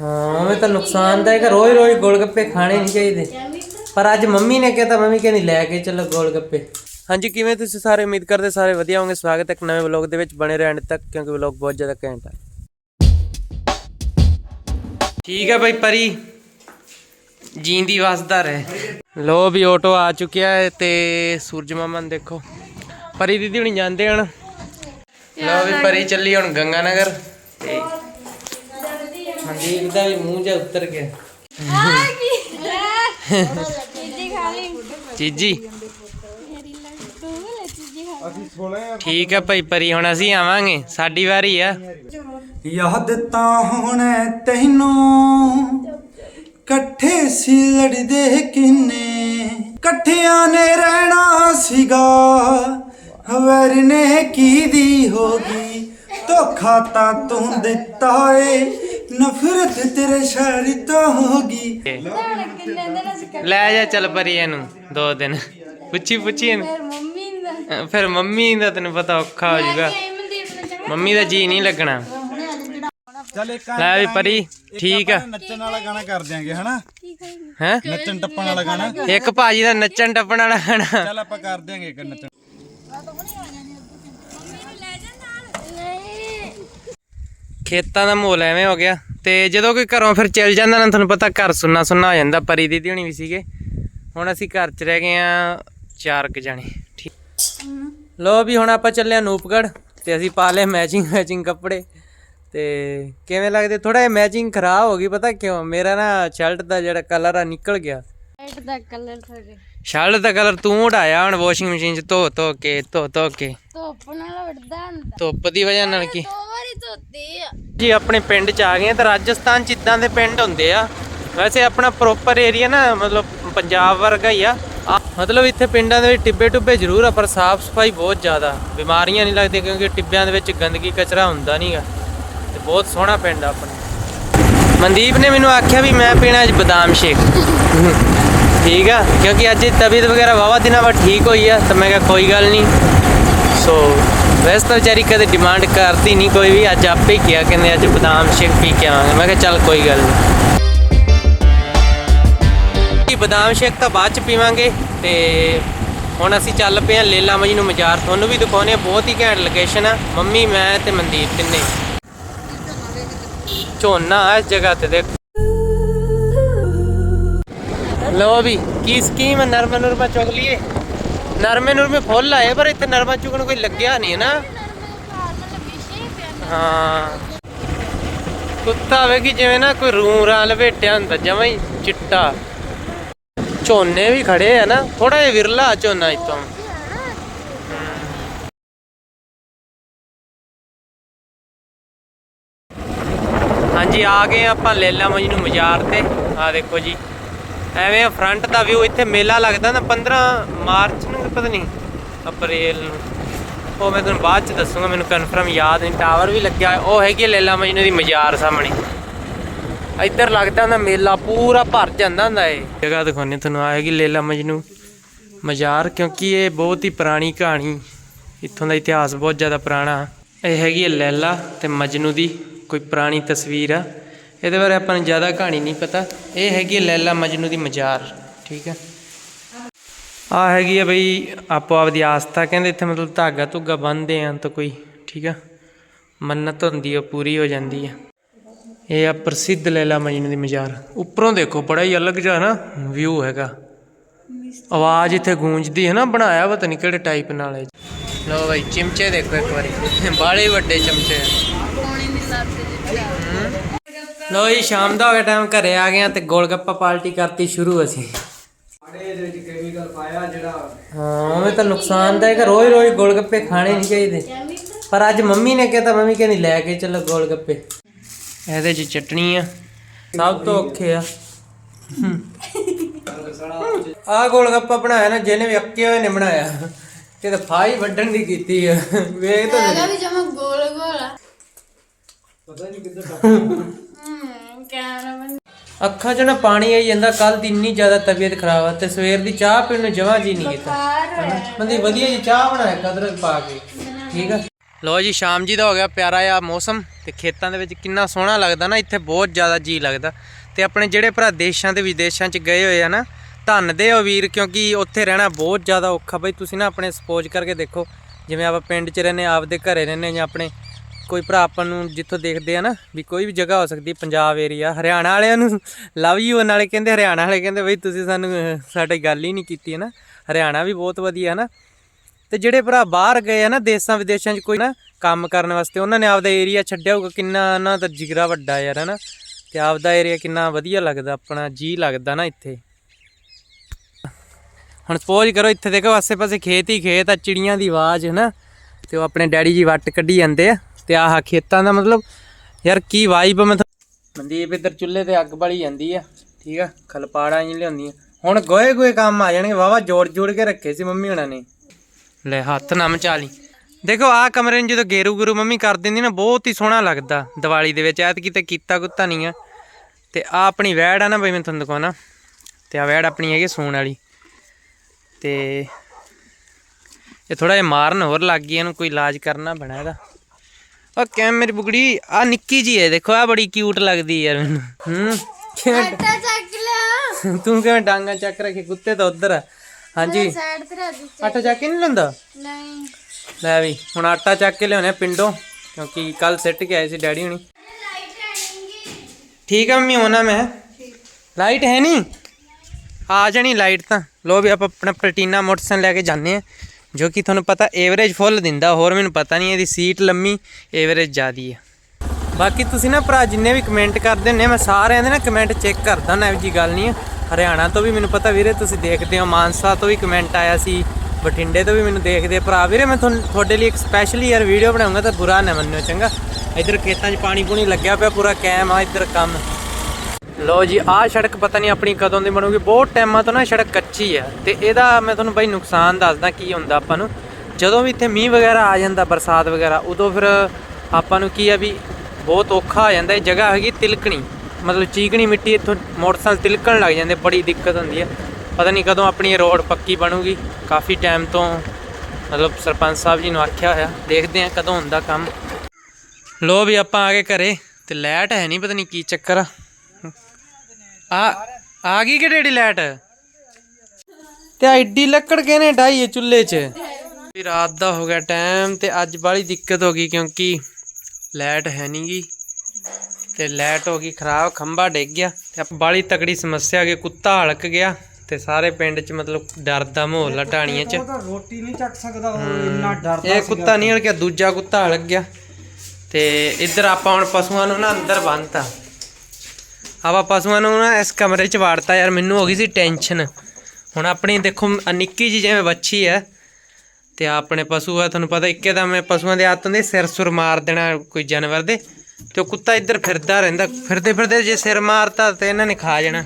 ਹਾਂ, ਉਵੇਂ ਤਾਂ ਨੁਕਸਾਨਦਾਇਕ ਰੋਜ਼ ਰੋਜ਼ ਗੋਲਗੱਪੇ ਖਾਣੇ ਨਹੀਂ ਚਾਹੀਦੇ। ਪਰ ਅੱਜ ਮੰਮੀ ਨੇ ਕਿਹਾ ਤਾਂ ਮੰਮੀ ਕਹਿੰਦੀ, ਲੈ ਕੇ ਚੱਲੋ ਗੋਲਗੱਪੇ। ਹਾਂਜੀ, ਕਿਵੇਂ ਤੁਸੀਂ ਸਾਰੇ ਉਮੀਦ ਕਰਦੇ, ਸਾਰੇ ਵਧੀਆ ਹੋਵੋਗੇ? ਸਵਾਗਤ ਹੈ ਇੱਕ ਨਵੇਂ ਵਲੌਗ ਦੇ ਵਿੱਚ, ਬਣੇ ਰਹਿਣ ਤੱਕ, ਕਿਉਂਕਿ ਵਲੌਗ ਬਹੁਤ ਜ਼ਿਆਦਾ ਘੈਂਟ ਹੈ ਠੀਕ ਹੈ ਭਾਈ ਪਰੀ। ਜੀਂਦੀ ਵਸਦਾ ਰਹੇ। ਲੋ ਵੀ ਆਟੋ ਆ ਚੁੱਕਿਆ ਹੈ ਤੇ ਸੂਰਜ ਮਾਮਾ ਨੂੰ ਦੇਖੋ। ਪਰੀ ਦੀਦੀ ਹੁਣੀ ਜਾਂਦੇ ਹਨ। ਲੋ ਵੀ ਪਰੀ ਚੱਲੀ ਹੁਣ ਗੰਗਾ ਨਗਰ ਤੇ ਮਨਦੀਪ ਦਾ ਵੀ ਮੂੰਹ ਜਿਹਾ ਉੱਤਰ ਗਿਆ। ਚੀਜੀ ਠੀਕ ਹੈ ਭਾਈ ਪਰੀ ਹੁਣ ਅਸੀਂ ਆਵਾਂਗੇ। ਸਾਡੀ ਵਾਰੀ ਆ। ਯਾਦ ਤਾਂ ਹੁਣ ਤੈਨੂੰ। ਇਕੱਠੇ ਸੀ ਲੜਦੇ ਕਿੰਨੇ? ਇਕੱਠਿਆਂ ਨੇ ਰਹਿਣਾ ਸੀਗਾ। ਹਵਰ ਨੇ ਕੀ ਦੀ ਹੋਗੀ ਧੋਖਾ ਤਾਂ ਤੂੰ ਦਿੱਤਾ ਏ। ਨਫ਼ਰਤ ਤੇਰੇ ਸ਼ਰ ਤੋਂ ਹੋਗੀ। ਲੈ ਜਾ ਚੱਲ ਪਰੀ ਇਹਨੂੰ ਦੋ ਦਿਨ। ਪੁੱਛੀ ਪੁੱਛੀ ਇਹਨੂੰ। ਮੰਮੀ ਦਾ ਅਹ ਫਿਰ ਮੰਮੀ ਦਾ ਤੈਨੂੰ ਪਤਾ ਔਖਾ ਹੋ ਜਾਊਗਾ। ਮਨਦੀਪ ਨੇ ਚੰਗਾ ਮੰਮੀ ਦਾ ਜੀ ਨਹੀਂ ਲੱਗਣਾ। ਚੱਲ ਇੱਕ ਲੈ ਵੀ ਪਰੀ ਠੀਕ ਆ। ਨੱਚਣ ਵਾਲਾ ਗਾਣਾ ਕਰ ਦਿਆਂਗੇ ਹਨਾ? ਹੈ? ਨੱਚਣ ਟੱਪਣ ਵਾਲਾ ਗਾਣਾ। ਇੱਕ ਭਾਜੀ ਦਾ ਨੱਚਣ ਟੱਪਣ ਵਾਲਾ ਖਾਣਾ ਚੱਲ ਆਪਾਂ ਕਰ ਦਿਆਂਗੇ ਇੱਕ ਨੱਚਣ ਨਹੀਂ ਖੇਤਾਂ ਦਾ ਮਾਹੌਲ ਐਵੇਂ ਹੋ ਗਿਆ। ਤੇ ਜਦੋਂ ਕੋਈ ਘਰੋਂ ਫਿਰ ਚੱਲ ਜਾਂਦਾ ਨਾ, ਤੁਹਾਨੂੰ ਪਤਾ ਘਰ ਸੁੰਨਾ ਸੁੰਨਾ ਹੋ ਜਾਂਦਾ, ਪਰੀ ਦੀਦੀ ਹੋਣੀ ਵੀ ਸੀਗੇ। ਹੁਣ ਅਸੀਂ ਘਰ 'ਚ ਰਹਿ ਗਏ ਆ ਚਾਰ ਕੁ ਜਾਣੇ, ਠੀਕ। ਲੋ ਵੀ ਹੁਣ ਆਪਾਂ ਚੱਲੇ ਆ ਨੂਪਗੜ ਤੇ ਅਸੀਂ ਪਾ ਲਏ ਮੈਚਿੰਗ ਮੈਚਿੰਗ ਕੱਪੜੇ। ਤੇ ਕਿਵੇਂ ਲੱਗਦੇ? ਥੋੜਾ ਜਿਹਾ ਮੈਚਿੰਗ ਖਰਾਬ ਹੋ ਗਈ, ਪਤਾ ਕਿਉਂ? ਮੇਰਾ ਨਾ ਸ਼ਰਟ ਦਾ ਜਿਹੜਾ ਕਲਰ ਆ ਨਿਕਲ ਗਿਆ। ਲਾਈਟ ਦਾ ਕਲਰ ਥੋੜੇ ਸ਼ਰਟ ਦਾ ਕਲਰ ਤੂੰ ਉਡਾਇਆ ਹੁਣ ਵਾਸ਼ਿੰਗ ਮਸ਼ੀਨ 'ਚ ਧੋ ਧੋ ਕੇ ਧੋ ਧੋ ਕੇ। ਧੁੱਪ ਨਾਲ ਵੜਦਾ ਹੁੰਦਾ। ਧੁੱਪ ਦੀ ਵਜ੍ਹਾ ਨਾਲ ਕੀ? ਦੋ ਵਾਰੀ ਧੋਤੀ ਆ। ਜੀ ਆਪਣੇ ਪਿੰਡ ਚ ਆ ਗਏ ਆ ਤੇ ਰਾਜਸਥਾਨ ਚ ਇਦਾਂ ਦੇ ਪਿੰਡ ਹੁੰਦੇ ਆ। ਵੈਸੇ ਆਪਣਾ ਪ੍ਰੋਪਰ ਏਰੀਆ ਨਾ ਮਤਲਬ ਪੰਜਾਬ ਵਰਗਾ ਹੀ ਆ। ਆ- ਮਤਲਬ ਇੱਥੇ ਪਿੰਡਾਂ ਦੇ ਵਿੱਚ ਟਿੱਬੇ ਟੁੱਬੇ ਜ਼ਰੂਰ ਆ ਪਰ ਸਾਫ਼ ਸਫ਼ਾਈ ਬਹੁਤ ਜ਼ਿਆਦਾ। ਬਿਮਾਰੀਆਂ ਨਹੀਂ ਲੱਗਦੀਆਂ ਕਿਉਂਕਿ ਟਿੱਬਿਆਂ ਦੇ ਵਿੱਚ ਗੰਦਗੀ ਕਚਰਾ ਹੁੰਦਾ ਨਹੀਂਗਾ ਤੇ ਬਹੁਤ ਸੋਹਣਾ ਪਿੰਡ ਆ ਆਪਣਾ। ਮਨਦੀਪ ਨੇ ਮੈਨੂੰ ਆਖਿਆ ਵੀ ਮੈਂ ਪੀਣਾ ਅੱਜ ਬਦਾਮ ਸ਼ੇਕ। ਠੀਕ ਆ, ਕਿਉਂਕਿ ਅੱਜ ਤਬੀਅਤ ਵਗੈਰਾ ਵਾਵਾ ਦਿਨਾਂ ਬਾਅਦ ਠੀਕ ਹੋਈ ਆ, ਤਾਂ ਮੈਂ ਕਿਹਾ ਕੋਈ ਗੱਲ ਨਹੀਂ। ਸੋ ਵੈਸੇ ਤਾਂ ਵਿਚਾਰੀ ਕਦੇ ਡਿਮਾਂਡ ਕਰਦੀ ਨਹੀਂ ਕੋਈ ਵੀ, ਅੱਜ ਆਪੇ ਹੀ ਕਿਹਾ, ਕਹਿੰਦੇ ਅੱਜ ਬਦਾਮ ਸ਼ੇਕ ਪੀ ਕੇ ਆਵਾਂਗੇ ਮੈਂ ਕਿਹਾ ਚੱਲ ਕੋਈ ਗੱਲ ਨਹੀਂ। ਕੀ ਬਦਾਮ ਸ਼ੇਕ ਤਾਂ ਬਾਅਦ ਚ ਪੀਵਾਂਗੇ, ਤੇ ਹੁਣ ਅਸੀਂ ਚੱਲ ਪਏ ਹਾਂ ਲੇਲਾ ਨੂੰ ਮਜ਼ਾਰ। ਤੁਹਾਨੂੰ ਵੀ ਦਿਖਾਉਣੇ ਆ ਬਹੁਤ ਹੀ ਘੈਂਟ ਲੋਕੇਸ਼ਨ ਆ। ਮੰਮੀ, ਮੈਂ ਤੇ ਮਨਦੀਪ ਤਿੰਨੇ। ਝੋਨਾ ਇਸ ਜਗ੍ਹਾ ਤੇ, ਦੇਖ। ਲੋ ਵੀ, ਕੀ ਸਕੀਮ ਹੈ ਨਰਮਾ ਨੁਰਮਾ ਚੁਗ ਲਈਏ। ਨਰਮੇ ਨੁਰਮੇ ਫੁੱਲ ਆਏ, ਪਰ ਇੱਥੇ ਨਰਮਾ ਚੁਗਣ ਕੋਈ ਲੱਗਿਆ ਨਹੀਂ ਹੈ ਨਾ। ਹਾਂ। ਕੁੱਤਾ ਵੇ ਜਿਵੇਂ ਨਾ ਕੋਈ ਰੂ ਰਾਂ ਲਵੇਟਿਆ ਹੁੰਦਾ, ਜਮਾਂ ਹੀ ਚਿੱਟਾ। ਝੋਨੇ ਵੀ ਖੜੇ ਆ ਨਾ ਥੋੜਾ ਜਿਹਾ ਵਿਰਲਾ ਝੋਨਾ ਇਤੋਂ ਹਾਂਜੀ, ਆ ਗਏ ਆਪਾਂ ਲੇਲਾ ਮਜਨੂ ਮਜ਼ਾਰ ਤੇ। ਆ ਦੇਖੋ ਜੀ। ਐਵੇਂ ਫਰੰਟ ਦਾ ਵਿਊ ਇੱਥੇ ਮੇਲਾ ਲੱਗਦਾ ਨਾ 15 ਮਾਰਚ ਨੂੰ ਪਤਾ ਨਹੀਂ, ਅਪ੍ਰੈਲ ਨੂੰ। ਉਹ ਮੈਂ ਤੁਹਾਨੂੰ ਬਾਅਦ ਚ ਦੱਸੂਗਾ, ਮੈਨੂੰ ਕਨਫਰਮ ਯਾਦ ਨਹੀਂ ਟਾਵਰ ਵੀ ਲੱਗਿਆ ਉਹ ਹੈਗੀ ਹੈ ਲੇਲਾ ਮਜਨੂ ਦੀ ਮਜ਼ਾਰ ਸਾਹਮਣੇ। ਇੱਧਰ ਲੱਗਦਾ ਹੁੰਦਾ ਮੇਲਾ, ਪੂਰਾ ਭਰ ਜਾਂਦਾ ਹੁੰਦਾ ਏ ਜਗ੍ਹਾ ਦਿਖਾਉਣੀ ਤੁਹਾਨੂੰ ਆਏਗੀ ਲੇਲਾ ਮਜਨੂ ਮਜ਼ਾਰ, ਕਿਉਂਕਿ ਇਹ ਬਹੁਤ ਹੀ ਪੁਰਾਣੀ ਕਹਾਣੀ, ਇੱਥੋਂ ਦਾ ਇਤਿਹਾਸ ਬਹੁਤ ਜ਼ਿਆਦਾ ਪੁਰਾਣਾ। ਇਹ ਹੈਗੀ ਹੈ ਲੈਲਾ ਤੇ ਮਜਨੂ ਦੀ, ਕੋਈ ਪੁਰਾਣੀ ਤਸਵੀਰ ਆ। ਇਹਦੇ ਬਾਰੇ ਆਪਾਂ ਨੂੰ ਜ਼ਿਆਦਾ ਕਹਾਣੀ ਨਹੀਂ ਪਤਾ। ਇਹ ਹੈਗੀ ਲੈਲਾ ਮਜਨੂ ਦੀ ਮਜ਼ਾਰ, ਠੀਕ ਹੈ? ਆ ਹੈਗੀ ਆ ਬਈ ਆਪੋ ਆਪ ਦੀ ਆਸਥਾ, ਕਹਿੰਦੇ ਇੱਥੇ ਮਤਲਬ ਧਾਗਾ ਧੁੱਗਾ ਬੰਨਦੇ ਆ ਤਾਂ ਕੋਈ, ਠੀਕ ਆ ਮੰਨਤ ਹੁੰਦੀ ਆ, ਪੂਰੀ ਹੋ ਜਾਂਦੀ ਆ। ਇਹ ਆ ਪ੍ਰਸਿੱਧ ਲੈਲਾ ਮਜਨੂ ਦੀ ਮਜ਼ਾਰ। ਉੱਪਰੋਂ ਦੇਖੋ, ਬੜਾ ਹੀ ਅਲੱਗ ਜਿਹਾ ਨਾ ਵਿਊ ਹੈਗਾ। ਆਵਾਜ਼ ਇੱਥੇ ਗੂੰਜਦੀ ਹੈ ਨਾ, ਬਣਾਇਆ ਪਤਾ ਨਹੀਂ, ਕਿਹੜੇ ਟਾਈਪ ਨਾਲ ਹੈ। ਲੋ ਬਾਈ, ਚਿਮਚੇ ਦੇਖੋ ਇੱਕ ਵਾਰੀ। ਬਾਲੇ ਵੱਡੇ ਚਮਚੇ। ਪਾਣੀ ਲੋ ਜੀ ਸ਼ਾਮ ਦਾ ਹੋ ਗਿਆ ਟਾਈਮ ਘਰੇ ਆ ਗਏ ਆ ਤੇ ਗੋਲਗੱਪਾ ਪਾਰਟੀ ਕਰਤੀ ਸ਼ੁਰੂ ਅਸੀਂ। ਹਾਂ ਉਵੇਂ ਤਾਂ ਨੁਕਸਾਨਦਾਇਕ ਆ, ਰੋਜ਼ ਰੋਜ਼ ਗੋਲਗੱਪੇ ਖਾਣੇ ਨਹੀਂ ਚਾਹੀਦੇ। ਪਰ ਅੱਜ ਮੰਮੀ ਨੇ ਕਿਹਾ ਤਾਂ ਮੰਮੀ ਕਹਿੰਦੀ ਲੈ ਕੇ ਚੱਲੋ ਗੋਲਗੱਪੇ। ਇਹਦੇ 'ਚ ਚਟਣੀ ਆ। ਸਭ ਤੋਂ ਔਖੇ ਆ। ਆ ਗੋਲਗੱਪਾ ਬਣਾਇਆ ਨਾ ਜਿਹਨੇ ਵੀ ਅੱਕੇ ਹੋਏ ਨੇ ਬਣਾਇਆ। ਤੇ ਤਾਂ ਫਾਈ ਵੱਢਣ ਦੀ ਕੀਤੀ ਆ। ਵੇਖ ਤਾਂ ਵੀ ਜਮਾ ਗੋਲ ਗੋਲ ਆ। ਪਤਾ ਨਹੀਂ ਕਿੱਧਰ ਹੂੰ ਕੈਮਰਾ ਅੱਖਾਂ 'ਚ ਨਾ ਪਾਣੀ ਆਈ ਜਾਂਦਾ ਕੱਲ ਦੀ ਇੰਨੀ ਜ਼ਿਆਦਾ ਤਬੀਅਤ ਖਰਾਬ ਆ ਤੇ ਸਵੇਰ ਦੀ ਚਾਹ ਪੀਣ ਨੂੰ ਜਮਾ ਜੀ ਨਹੀਂ ਕੀਤਾ। ਬੰਦੀ ਵਧੀਆ ਜੀ ਚਾਹ ਬਣਾਇਆ ਕਦਰਤ ਪਾ ਕੇ। ਠੀਕ ਆ? ਲੋ ਜੀ ਸ਼ਾਮ ਜੀ ਦਾ ਹੋ ਗਿਆ ਪਿਆਰਾ ਆ ਮੌਸਮ ਤੇ ਖੇਤਾਂ ਦੇ ਵਿੱਚ ਕਿੰਨਾ ਸੋਹਣਾ ਲੱਗਦਾ ਨਾ ਇੱਥੇ ਬਹੁਤ ਜ਼ਿਆਦਾ ਜੀ ਲੱਗਦਾ। ਤੇ ਆਪਣੇ ਜਿਹੜੇ ਭਰਾ ਦੇਸ਼ਾਂ ਤੇ ਵਿਦੇਸ਼ਾਂ 'ਚ ਗਏ ਹੋਏ ਆ ਨਾ ਧੰਨ ਦੇ ਹੋ ਵੀਰ ਕਿਉਂਕਿ ਉੱਥੇ ਰਹਿਣਾ ਬਹੁਤ ਜ਼ਿਆਦਾ ਔਖਾ। ਬਈ ਤੁਸੀਂ ਨਾ ਆਪਣੇ ਸਪੋਜ਼ ਕਰਕੇ ਦੇਖੋ ਜਿਵੇਂ ਆਪਾਂ ਪਿੰਡ 'ਚ ਰਹਿੰਦੇ ਆਪਦੇ ਘਰੇ ਰਹਿੰਦੇ ਜਾਂ ਆਪਣੇ ਕੋਈ ਭਰਾ ਆਪਾਂ ਨੂੰ ਜਿੱਥੋਂ ਦੇਖਦੇ ਆ ਨਾ ਵੀ ਕੋਈ ਵੀ ਜਗ੍ਹਾ ਹੋ ਸਕਦੀ ਪੰਜਾਬ ਏਰੀਆ ਹਰਿਆਣਾ ਵਾਲਿਆਂ ਨੂੰ ਲਵ ਯੂ ਨਾਲੇ ਕਹਿੰਦੇ, ਹਰਿਆਣਾ ਵਾਲੇ ਕਹਿੰਦੇ, ਬਈ ਤੁਸੀਂ ਸਾਨੂੰ, ਸਾਡੇ ਗੱਲ ਹੀ ਨਹੀਂ ਕੀਤੀ ਹੈ ਨਾ। ਹਰਿਆਣਾ ਵੀ ਬਹੁਤ ਵਧੀਆ ਹੈ ਨਾ। ਤੇ ਜਿਹੜੇ ਭਰਾ ਬਾਹਰ ਗਏ ਆ ਨਾ ਦੇਸ਼ਾਂ ਵਿਦੇਸ਼ਾਂ 'ਚ ਕੋਈ ਨਾ ਕੰਮ ਕਰਨ ਵਾਸਤੇ, ਉਹਨਾਂ ਨੇ ਆਪਦਾ ਏਰੀਆ ਛੱਡਿਆ ਹੋਊਗਾ, ਕਿੰਨਾ ਉਹਨਾਂ ਦਾ ਜਿਗਰਾ ਵੱਡਾ ਯਾਰ, ਹੈ ਨਾ। ਤੇ ਆਪਦਾ ਏਰੀਆ ਕਿੰਨਾ ਵਧੀਆ ਲੱਗਦਾ, ਆਪਣਾ ਜੀ ਲੱਗਦਾ ਨਾ ਇੱਥੇ। ਹੁਣ ਸਪੋਜ਼ ਕਰੋ ਇੱਥੇ ਦੇਖੋ, ਆਸੇ-ਪਾਸੇ ਖੇਤ ਹੀ ਖੇਤ ਆ, ਚਿੜੀਆਂ ਦੀ ਆਵਾਜ਼, ਹੈ ਨਾ। ਤੇ ਉਹ ਆਪਣੇ ਡੈਡੀ ਜੀ ਵੱਟ ਕੱਢੀ ਜਾਂਦੇ ਆ। ਤੇ ਆਹ ਖੇਤਾਂ ਦਾ ਮਤਲਬ, ਯਾਰ ਕੀ ਵਾਈਬ ਮੈਂ ਮਨਦੀਪ ਇੱਧਰ ਚੁੱਲ੍ਹੇ ਤੇ ਅੱਗ ਬਲੀ ਜਾਂਦੀ ਆ, ਠੀਕ ਆ? ਖਲਪਾੜਾਂ ਜਿਹੀਆਂ ਲਿਆਉਂਦੀਆਂ। ਹੁਣ ਗੋਏ ਗੋਏ ਕੰਮ ਆ ਜਾਣਗੇ ਵਾਵਾ ਜੋੜ ਜੋੜ ਕੇ ਰੱਖੇ ਸੀ ਮੰਮੀ ਹੁਣਾਂ ਨੇ। ਲੈ ਹੱਥ ਨਾ ਮਚਾ ਲਈ। ਦੇਖੋ, ਆਹ ਕਮਰੇ ਨੂੰ ਜਦੋਂ ਗੇਰੂ ਗੁਰੂ ਮੰਮੀ ਕਰ ਦਿੰਦੀ ਨਾ, ਬਹੁਤ ਹੀ ਸੋਹਣਾ ਲੱਗਦਾ। ਦੀਵਾਲੀ ਦੇ ਵਿੱਚ ਐਤ ਕਿਤੇ ਕੀਤਾ ਕੁੱਤਾ ਨਹੀਂ ਆ। ਤੇ ਆ ਆਪਣੀ ਵੈੜ ਆ ਨਾ ਬਈ, ਮੈਂ ਤੁਹਾਨੂੰ ਦਿਖਾਉਣਾ। ਤੇ ਆ ਵੈੜ ਆਪਣੀ ਹੈਗੀ ਸੂਣ ਵਾਲੀ। ਤੇ ਇਹ ਥੋੜਾ ਜਿਹਾ ਮਾਰਨ ਹੋਰ ਲੱਗ ਗਈ, ਇਹਨੂੰ ਕੋਈ ਇਲਾਜ ਕਰਨਾ ਪੈਣਾ ਇਹਦਾ। ਉਹ ਕਿਵੇਂ ਮੇਰੀ ਬੁਗੜੀ ਆ ਨਿੱਕੀ ਜੀ ਹੈ ਦੇਖੋ ਆ ਬੜੀ ਕਿਊਟ ਲੱਗਦੀ ਯਾਰ ਮੈਨੂੰ। ਹੂੰ। ਕਿਵੇਂ ਆਟਾ ਚੱਕ ਲਿਆ ਤੂੰ ਕਿਵੇਂ ਡਾਂਗਾ ਚੱਕ ਰੱਖੇ? ਕੁੱਤੇ ਤਾਂ ਉਧਰ ਆ। ਹਾਂਜੀ। ਸਾਈਡ ਤੇ ਰੱਖ ਦਿੱਤੀ ਆਟਾ ਚੱਕ ਕੇ ਨਹੀਂ ਲੈਂਦਾ ਨਹੀਂ। ਲੈ ਵੀ ਹੁਣ ਆਟਾ ਚੱਕ ਕੇ ਲਿਆਉਣੇ ਪਿੰਡੋਂ ਕਿਉਂਕਿ ਕੱਲ ਸਿੱਟ ਕੇ ਆਏ ਸੀ ਡੈਡੀ ਹੁਣੀ। ਠੀਕ ਆ ਮੰਮੀ ਹੋਣਾ ਮੈਂ। ਲਾਈਟ ਹੈ ਨਹੀਂ? ਆ ਜਾਣੀ ਲਾਈਟ ਤਾਂ। ਲੋ ਵੀ ਆਪਾਂ ਆਪਣਾ ਪਲਟੀਨਾ ਮੋਟਰਸਾਈਕਲ ਲੈ ਕੇ ਜਾਂਦੇ ਆ। ਜੋ ਕਿ ਤੁਹਾਨੂੰ ਪਤਾ ਐਵਰੇਜ ਫੁੱਲ ਦਿੰਦਾ, ਹੋਰ ਮੈਨੂੰ ਪਤਾ ਨਹੀਂ ਇਹਦੀ ਸੀਟ ਲੰਮੀ ਐਵਰੇਜ ਜ਼ਿਆਦੀ ਆ। ਬਾਕੀ ਤੁਸੀਂ ਨਾ ਭਰਾ ਜਿੰਨੇ ਵੀ ਕਮੈਂਟ ਕਰਦੇ ਹੁੰਦੇ ਮੈਂ ਸਾਰਿਆਂ ਦੇ ਨਾ ਕਮੈਂਟ ਚੈੱਕ ਕਰਦਾ ਹੁੰਦਾ, ਇਹੋ ਜੀ ਗੱਲ ਨਹੀਂ ਹੈ ਹਰਿਆਣਾ ਤੋਂ ਵੀ ਮੈਨੂੰ ਪਤਾ ਵੀਰੇ, ਤੁਸੀਂ ਦੇਖਦੇ ਹੋ, ਮਾਨਸਾ ਤੋਂ ਵੀ ਕਮੈਂਟ ਆਇਆ ਸੀ, ਬਠਿੰਡੇ ਤੋਂ ਵੀ ਮੈਨੂੰ ਦੇਖਦੇ ਭਰਾ। ਵੀਰੇ, ਮੈਂ ਤੁਹਾਨੂੰ, ਤੁਹਾਡੇ ਲਈ ਇੱਕ ਸਪੈਸ਼ਲੀ ਯਾਰ ਵੀਡੀਓ ਬਣਾਉਂਗਾ, ਤਾਂ ਬੁਰਾ ਨਾ ਮੰਨਿਓ, ਚੰਗਾ। ਇੱਧਰ ਖੇਤਾਂ 'ਚ ਪਾਣੀ ਪੂਣੀ ਲੱਗਿਆ ਪਿਆ, ਪੂਰਾ ਕੈਮ ਆ, ਇੱਧਰ ਕੰਮ। ਲੋ ਜੀ, ਆਹ ਸੜਕ ਪਤਾ ਨਹੀਂ ਆਪਣੀ ਕਦੋਂ ਦੀ ਬਣੂਗੀ, ਬਹੁਤ ਟਾਈਮਾਂ ਤੋਂ ਨਾ ਸੜਕ ਕੱਚੀ ਆ। ਤੇ ਇਹਦਾ ਮੈਂ ਤੁਹਾਨੂੰ ਬਾਈ ਨੁਕਸਾਨ ਦੱਸਦਾ ਕੀ ਹੁੰਦਾ ਆਪਾਂ ਨੂੰ। ਜਦੋਂ ਵੀ ਇੱਥੇ ਮੀਂਹ ਵਗੈਰਾ ਆ ਜਾਂਦਾ, ਬਰਸਾਤ ਵਗੈਰਾ, ਉਦੋਂ ਫਿਰ ਆਪਾਂ ਨੂੰ ਕੀ ਆ ਵੀ ਬਹੁਤ ਔਖਾ ਹੋ ਜਾਂਦਾ, ਇਹ ਜਗ੍ਹਾ ਹੈਗੀ ਤਿਲਕਣੀ। ਮਤਲਬ ਚੀਕਣੀ ਮਿੱਟੀ ਇੱਥੋਂ ਮੋਟਰਸਾਈਕਲ ਤਿਲਕਣ ਲੱਗ ਜਾਂਦੇ, ਬੜੀ ਦਿੱਕਤ ਹੁੰਦੀ ਹੈ ਪਤਾ ਨਹੀਂ ਕਦੋਂ ਆਪਣੀ ਇਹ ਰੋਡ ਪੱਕੀ ਬਣੂਗੀ। ਕਾਫੀ ਟਾਈਮ ਤੋਂ ਮਤਲਬ ਸਰਪੰਚ ਸਾਹਿਬ ਜੀ ਨੂੰ ਆਖਿਆ ਹੋਇਆ, ਦੇਖਦੇ ਆ ਕਦੋਂ ਹੁੰਦਾ ਕੰਮ। ਲੋ ਵੀ ਆਪਾਂ ਆ ਗਏ ਘਰੇ, ਤੇ ਲਾਈਟ ਹੈ ਨਹੀਂ, ਪਤਾ ਨਹੀਂ ਕੀ ਚੱਕਰ ਆ। ਆ ਆ ਗਈ ਕਿ ਡੇੜੀ ਲਾਈਟ? ਤੇ ਐਡੀ ਲੱਕੜ ਕਿਹਨੇ ਹੈ ਚੁੱਲ੍ਹੇ 'ਚ? ਵੀ ਰਾਤ ਦਾ ਹੋ ਗਿਆ ਟਾਈਮ ਤੇ ਅੱਜ ਬੜੀ ਦਿੱਕਤ ਹੋ ਗਈ ਕਿਉਂਕਿ ਲਾਈਟ ਹੈ ਨਹੀਂ ਗੀ। ਤੇ ਲਾਈਟ ਹੋ ਗਈ ਖਰਾਬ ਖੰਭਾ ਡਿੱਗ ਗਿਆ ਤੇ ਆਪ ਬੜੀ ਤਕੜੀ ਸਮੱਸਿਆ ਆ ਗਈ ਕੁੱਤਾ ਹਲਕ ਗਿਆ ਤੇ ਸਾਰੇ ਪਿੰਡ 'ਚ ਮਤਲਬ ਡਰ ਦਾ ਮਾਹੌਲ ਆ ਢਾਣੀਆਂ 'ਚ। ਰੋਟੀ ਨਹੀਂ ਚੱਕ ਸਕਦਾ ਉਹ ਇੰਨਾ ਡਰਦਾ ਇਹ ਕੁੱਤਾ ਨਹੀਂ ਹਲਕਿਆ ਦੂਜਾ ਕੁੱਤਾ ਹਲਕ ਗਿਆ ਤੇ ਇੱਧਰ ਆਪਾਂ ਹੁਣ ਪਸ਼ੂਆਂ ਨੂੰ ਨਾ ਅੰਦਰ ਬੰਨਤਾ। ਆਪਾਂ ਪਸ਼ੂਆਂ ਨੂੰ ਨਾ ਇਸ ਕਮਰੇ 'ਚ ਵਾੜਤਾ ਯਾਰ, ਮੈਨੂੰ ਹੋ ਗਈ ਸੀ ਟੈਨਸ਼ਨ ਹੁਣ ਆਪਣੀ ਦੇਖੋ ਨਿੱਕੀ ਜੀ ਜਿਵੇਂ ਬੱਚੀ ਹੈ, ਤੇ ਆਪਣੇ ਪਸ਼ੂ ਆ, ਤੁਹਾਨੂੰ ਪਤਾ ਇੱਕੇ ਦਾ ਮੈਂ ਪਸ਼ੂਆਂ ਦੇ ਆਦਤ ਹੁੰਦੇ ਸਿਰ ਸੁਰ ਮਾਰ ਦੇਣਾ ਕੋਈ ਜਾਨਵਰ ਦੇ, ਤੇ ਉਹ ਕੁੱਤਾ ਇੱਧਰ ਫਿਰਦਾ ਰਹਿੰਦਾ, ਫਿਰਦੇ ਫਿਰਦੇ ਜੇ ਸਿਰ ਮਾਰਤਾ ਤੇ ਇਹਨਾਂ ਨੇ ਖਾ ਜਾਣਾ।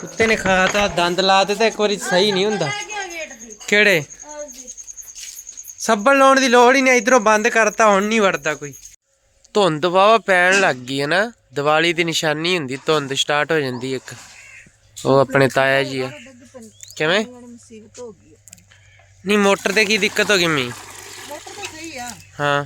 ਕੁੱਤੇ ਨੇ ਖਾਤਾ, ਦੰਦ ਲਾ ਦਿੱਤਾ, ਇੱਕ ਵਾਰੀ ਸਹੀ ਨਹੀਂ ਹੁੰਦਾ। ਕਿਹੜੇ? ਸੱਬਲ ਲਾਉਣ ਦੀ ਲੋੜ ਹੀ ਨਹੀਂ, ਇਧਰੋਂ ਬੰਦ ਕਰਤਾ, ਹੁਣ ਨਹੀਂ ਵੜਦਾ ਕੋਈ। ਧੁੰਦ ਵਾਵਾ ਪੈਣ ਲੱਗ ਗਈ ਹੈ ਨਾ। ਦੀਵਾਲੀ ਦੀ ਨਿਸ਼ਾਨੀ ਹੁੰਦੀ ਧੁੰਦ ਸਟਾਰਟ ਹੋ ਜਾਂਦੀ ਇੱਕ। ਉਹ ਆਪਣੇ ਤਾਇਆ ਜੀ ਆ। ਕਿਵੇਂ? ਨਹੀਂ ਮੋਟਰ ਤੇ ਕੀ ਦਿੱਕਤ ਹੋ ਗਈ ਮੀ ਮੋਟਰ ਤਾਂ ਸਹੀ ਆ। ਹਾਂ।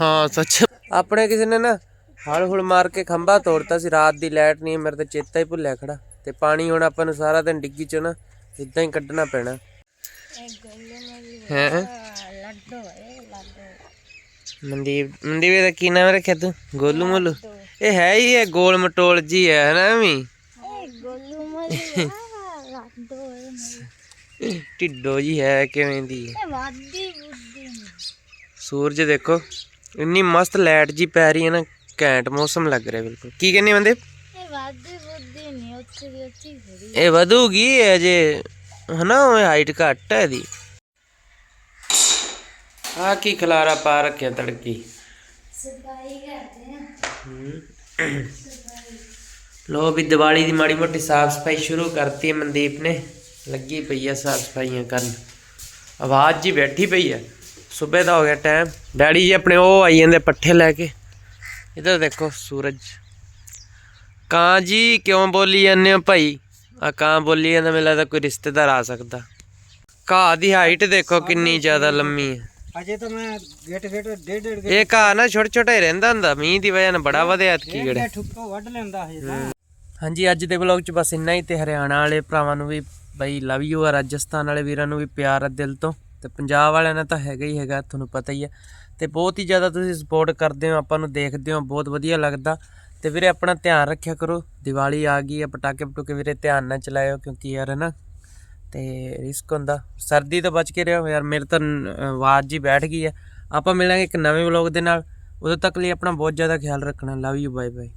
ਹਾਂ ਸੱਚ। ਆਪਣੇ ਕਿਸੇ ਨੇ ਨਾ ਹਲ ਹੁਲ ਮਾਰ ਕੇ ਖੰਭਾ ਤੋੜਤਾ ਸੀ ਰਾਤ ਦੀ ਲਾਈਟ ਨਹੀਂ ਮੇਰੇ ਤੇ ਚੇਤਾ ਹੀ ਭੁੱਲਿਆ ਖੜਾ। ਤੇ ਪਾਣੀ ਹੁਣ ਆਪਾਂ ਨੂੰ ਸਾਰਾ ਦਿਨ ਡਿੱਗੀ ਚ ਨਾ ਇਦਾਂ ਹੀ ਕੱਢਣਾ ਪੈਣਾ। ਹੈ ਮਨਦੀਪ ਮਨਦੀਪ ਦਾ ਕੀ ਨਾਮ ਰੱਖਿਆ ਤੂੰ? ਗੋਲੂ ਮੋਲੂ? ਇਹ ਹੈ ਹੀ ਇਹ ਗੋਲ ਮਟੋਲ ਜੀ ਹੈ ਨਾ ਵੀ ਗੋਲੂ ਮੋਲੂ ਲਾਡੋ ਢਿੱਡੋ ਜੀ ਹੈ ਕਿਵੇਂ ਦੀ? ਹੈ ਸੂਰਜ ਦੇਖੋ ਇੰਨੀ ਮਸਤ ਲਾਈਟ ਜੀ ਪੈ ਰਹੀ ਹੈ ਨਾ ਘੈਂਟ ਮੌਸਮ ਲੱਗ ਰਿਹਾ ਬਿਲਕੁਲ। ਕੀ ਕਹਿੰਦੇ ਬੰਦੇ ਇਹ ਦੀ ਹੀ ਵਧੂਗੀ ਅਜੇ ਹਨਾ ਹਾਈਟ ਘੱਟ ਹੈ ਇਹਦੀ। ਆ ਕੀ ਖਲਾਰਾ ਪਾ ਰੱਖਿਆ ਤੜਕੀ? ਸਫ਼ਾਈ ਕਰਦੇ ਆ। ਲੋ ਵੀ ਦੀਵਾਲੀ ਦੀ ਮਾੜੀ ਮੋਟੀ ਸਾਫ਼ ਸਫ਼ਾਈ ਸ਼ੁਰੂ ਕਰਤੀ ਹੈ ਮਨਦੀਪ ਨੇ। ਲੱਗੀ ਪਈ ਆ ਸਾਫ਼ ਸਫਾਈਆਂ ਕਰਨ। ਆਵਾਜ਼ ਜੀ ਬੈਠੀ ਪਈ ਆ। ਸਵੇਰ ਦਾ ਹੋ ਗਿਆ ਟਾਈਮ। ਡੈਡੀ ਜੀ ਆਪਣੇ ਉਹ ਆਈ ਜਾਂਦੇ ਪੱਠੇ ਲੈ ਕੇ। ਇਧਰ ਦੇਖੋ ਸੂਰਜ। ਕਾਂ ਜੀ ਕਿਉਂ ਬੋਲੀ ਜਾਂਦੇ ਹੋ ਭਾਈ? ਆ ਕਾਂ ਬੋਲੀ ਜਾਂਦਾ ਮੈਨੂੰ ਲੱਗਦਾ ਕੋਈ ਰਿਸ਼ਤੇਦਾਰ ਆ ਸਕਦਾ। ਘਾਹ ਦੀ ਹਾਈਟ ਦੇਖੋ ਕਿੰਨੀ ਜ਼ਿਆਦਾ ਲੰਮੀ ਹੈ। ਅਜੇ ਤਾਂ ਮੈਂ ਗੇਟ ਗੇਟ ਡੇਢ ਡੇਢ ਇਹ ਘਾਹ ਨਾ ਛੋਟਾ ਛੋਟਾ ਹੀ ਰਹਿੰਦਾ ਹੁੰਦਾ ਮੀਂਹ ਦੀ ਵਜ੍ਹਾ ਨਾਲ ਬੜਾ ਵਧਿਆ ਕੀ ਗੜੇ ਠੁੱਕੋ ਵੱਢ ਲੈਂਦਾ ਹਜੇ ਤਾਂ। ਹਾਂਜੀ ਅੱਜ ਦੇ ਵਲੌਗ 'ਚ ਬਸ ਇੰਨਾ ਹੀ ਤੇ ਹਰਿਆਣਾ ਵਾਲੇ ਭਰਾਵਾਂ ਨੂੰ ਵੀ ਬਈ ਲਵ ਯੂ ਆ ਰਾਜਸਥਾਨ ਵਾਲੇ ਵੀਰਾਂ ਨੂੰ ਵੀ ਪਿਆਰ ਆ ਦਿਲ ਤੋਂ। ਤੇ ਪੰਜਾਬ ਵਾਲਿਆਂ ਨਾਲ ਤਾਂ ਹੈਗਾ ਹੀ ਹੈਗਾ ਤੁਹਾਨੂੰ ਪਤਾ ਹੀ ਆ। ਤੇ ਬਹੁਤ ਹੀ ਜ਼ਿਆਦਾ ਤੁਸੀਂ ਸਪੋਰਟ ਕਰਦੇ ਹੋ ਆਪਾਂ ਨੂੰ ਦੇਖਦੇ ਹੋ ਬਹੁਤ ਵਧੀਆ ਲੱਗਦਾ। ਤੇ ਵੀਰੇ ਆਪਣਾ ਧਿਆਨ ਰੱਖਿਆ ਕਰੋ ਦੀਵਾਲੀ ਆ ਗਈ ਆ ਪਟਾਕੇ ਪਟੂਕੇ ਵੀਰੇ ਧਿਆਨ ਨਾਲ ਚਲਾਇਓ ਕਿਉਂਕਿ ਯਾਰ ਹੈ ਨਾ ਤੇ ਰਿਸਕ ਹੁੰਦਾ। ਸਰਦੀ ਤੋਂ ਬਚ ਕੇ ਰਹੋ ਯਾਰ ਮੇਰੇ ਤਾਂ ਆਵਾਜ਼ ਜੀ ਬੈਠ ਗਈ ਆ ਆਪਾਂ ਮਿਲਾਂਗੇ ਇੱਕ ਨਵੇਂ ਵਲੌਗ ਦੇ ਨਾਲ। ਉਦੋਂ ਤੱਕ ਲਈ ਆਪਣਾ ਬਹੁਤ ਜ਼ਿਆਦਾ ਖਿਆਲ ਰੱਖਣਾ। Love you bye bye